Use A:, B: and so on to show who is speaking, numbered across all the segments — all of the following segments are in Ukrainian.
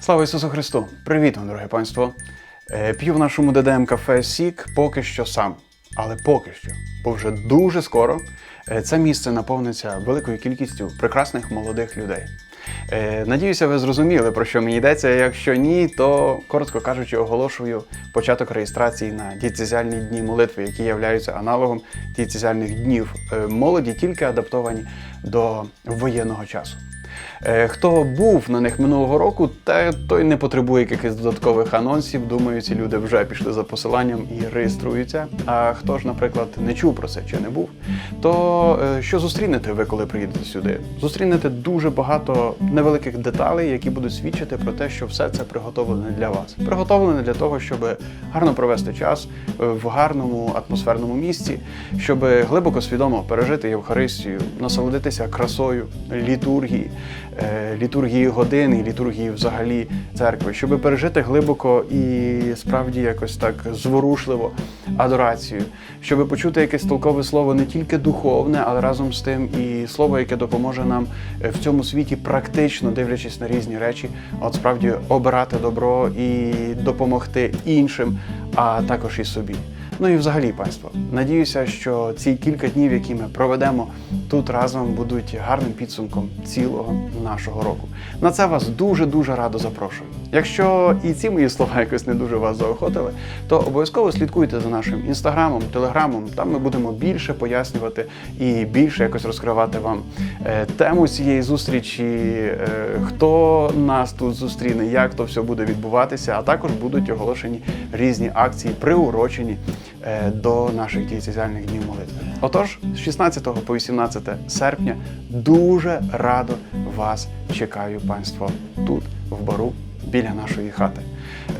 A: Слава Ісусу Христу! Привіт дороге панство! Е, П'ю в нашому ДДМ кафе Сік поки що сам. Але поки що, бо вже дуже скоро е, це місце наповниться великою кількістю прекрасних молодих людей. Е, Надіюся, ви зрозуміли, про що мені йдеться. Якщо ні, то коротко кажучи, оголошую початок реєстрації на дієцезіальні дні молитви, які являються аналогом дієцезіальних днів молоді, тільки адаптовані до воєнного часу. Е, Хто був на них минулого року, та той не потребує якихось додаткових анонсів. Думаю, ці люди вже пішли за посиланням і реєструються. А хто ж, наприклад, не чув про це чи не був, то е, що зустрінете ви, коли приїдете сюди? Зустрінете дуже багато невеликих деталей, які будуть свідчити про те, що все це приготовлене для вас. Приготовлене для того, щоб гарно провести час е, в гарному атмосферному місці, щоб глибоко свідомо пережити Євхаристію, насолодитися красою літургії, літургії годин і літургії взагалі церкви, щоб пережити глибоко і справді якось так зворушливо адорацію, щоб почути якесь толкове слово не тільки духовне, але разом з тим і слово, яке допоможе нам е, в цьому світі практично дивлячись на різні речі, от справді обирати добро і допомогти іншим, а також і собі. Ну і взагалі, панство, надіюся, що ці кілька днів, які ми проведемо тут разом, будуть гарним підсумком цілого нашого року. На це вас дуже дуже радо запрошую. Якщо і ці мої слова якось не дуже вас заохотили, то обов'язково слідкуйте за нашим інстаграмом, телеграмом. Там ми будемо більше пояснювати і більше якось розкривати вам е, тему цієї зустрічі, е, хто нас тут зустріне, як то все буде відбуватися, а також будуть оголошені різні акції, приурочені до наших дієцезіальних днів молитви. Отож, з 16 по 18 серпня дуже радо вас чекаю, панство, тут, в бару, біля нашої хати.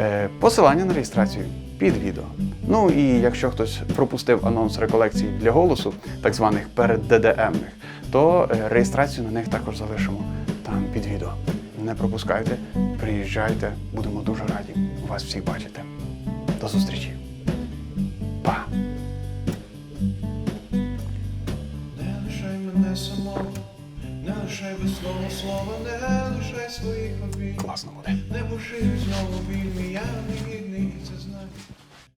A: Е, Посилання на реєстрацію під відео. Ну і якщо хтось пропустив анонс реколекцій для голосу, так званих передДДМних, то е, реєстрацію на них також залишимо там під відео. Не пропускайте, приїжджайте, будемо дуже раді вас всіх бачити. До зустрічі.
B: Самого, не лишай без слова слова, не лишай своїх обійм.
A: Класно буде.
B: Не буши знову біль я не гідний і це знаю.